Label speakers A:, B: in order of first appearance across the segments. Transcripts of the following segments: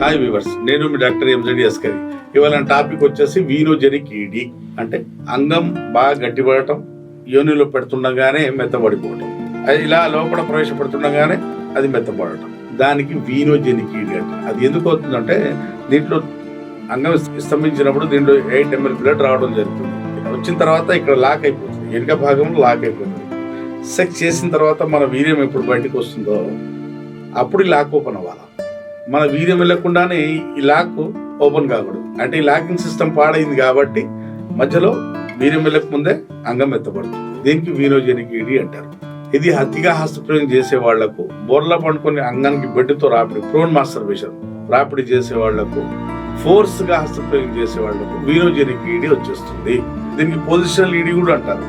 A: Hi viewers నేను మీ doctor ఎంజడి Askari ఇవాళ topic వచ్చేసి వీనోజెనిక్ ఈడి అంటే అంగం బాగా గట్టిపడటం యోనిలో పెడుతుండగానే మెత్తబడిపోవటం అది ఇలా లోపల ప్రవేశపెడుతుండగానే అది మెత్తబడటం దానికి వీనోజెనిక్ ఈడి అంట. అది ఎందుకు అవుతుందంటే దీంట్లో అంగం స్తంభించినప్పుడు దీంట్లో ఎయిట్ ఎంఎల్ బ్లడ్ రావడం జరుగుతుంది. వచ్చిన తర్వాత ఇక్కడ లాక్ అయిపోతుంది. వెనుక భాగంలో లాక్ అయిపోతుంది. సెక్స్ చేసిన తర్వాత మన వీర్యం ఎప్పుడు బయటకు వస్తుందో అప్పుడు లాక్ ఓపెన్ అవ్వాలి. మన వీర్యం వెళ్ళకుండానే ఈ లాక్ ఓపెన్ కాకూడదు. అంటే ఈ లాకింగ్ సిస్టమ్ పాడైంది కాబట్టి మధ్యలో వీర్యం వెళ్ళక ముందే అంగం ఎత్తబడుతుంది. దీనికి వీనోజెనిక్ ఈడి అంటారు. ఇది అతిగా హస్తప్రయోగం చేసే వాళ్ళకు బొర్ల పండుకొని అంగానికి బెడ్డుతో రాపిడి ప్రోన్ మాస్టర్బేషన్ రాపిడి చేసే వాళ్ళకు ఫోర్స్గా హస్తప్రయోగం చేసే వాళ్ళకు వీనోజెనిక్ ఈడి వచ్చేస్తుంది. దీనికి పొజిషనల్ ఈడి కూడా అంటారు.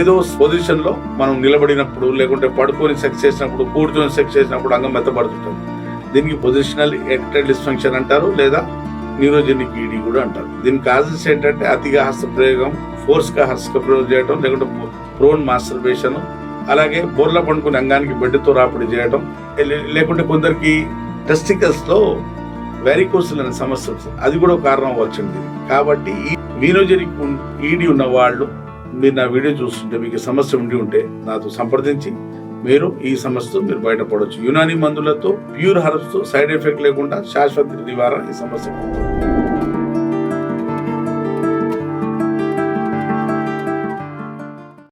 A: ఏదో పొజిషన్లో మనం నిలబడినప్పుడు లేకుంటే పడుకొని సెక్స్ చేసినప్పుడు కూర్చొని సెక్స్ చేసినప్పుడు అంగం మెత్తబడుతుంటుంది దీనికి పొజిషనల్ ఎక్టైల్ డిస్ఫంక్షన్ అంటారు లేదా న్యూరోజెనిక్ ఈడీ కూడా అంటారు. దీని కాజెస్ ఏంటంటే అతిగా హస్తప్రయోగం ఫోర్స్గా హస్తప్రయోగం చేయడం లేకుంటే ప్రోన్ మాస్టర్బేషన్ అలాగే బోర్ల పండుకుని అంగానికి బెడ్డుతో రాపిడి చేయడం లే- లేకుంటే కొందరికి టెస్టికల్స్లో లో అనే సమస్య వస్తుంది. అది కూడా కారణం అవ్వచ్చండి కాబట్టి ఈ వీనోజెనిక్ ఈడీ ఉన్న వాళ్ళు మీరు నా వీడియో చూస్తుంటే మీకు సమస్య ఉండి ఉంటే నాతో సంప్రదించి మీరు ఈ సమస్యతో మీరు బయటపడవచ్చు. యునాని మందులతో ప్యూర్ హర్బ్స్తో సైడ్ ఎఫెక్ట్ లేకుండా శాశ్వత నివారణ ఈ సమస్య.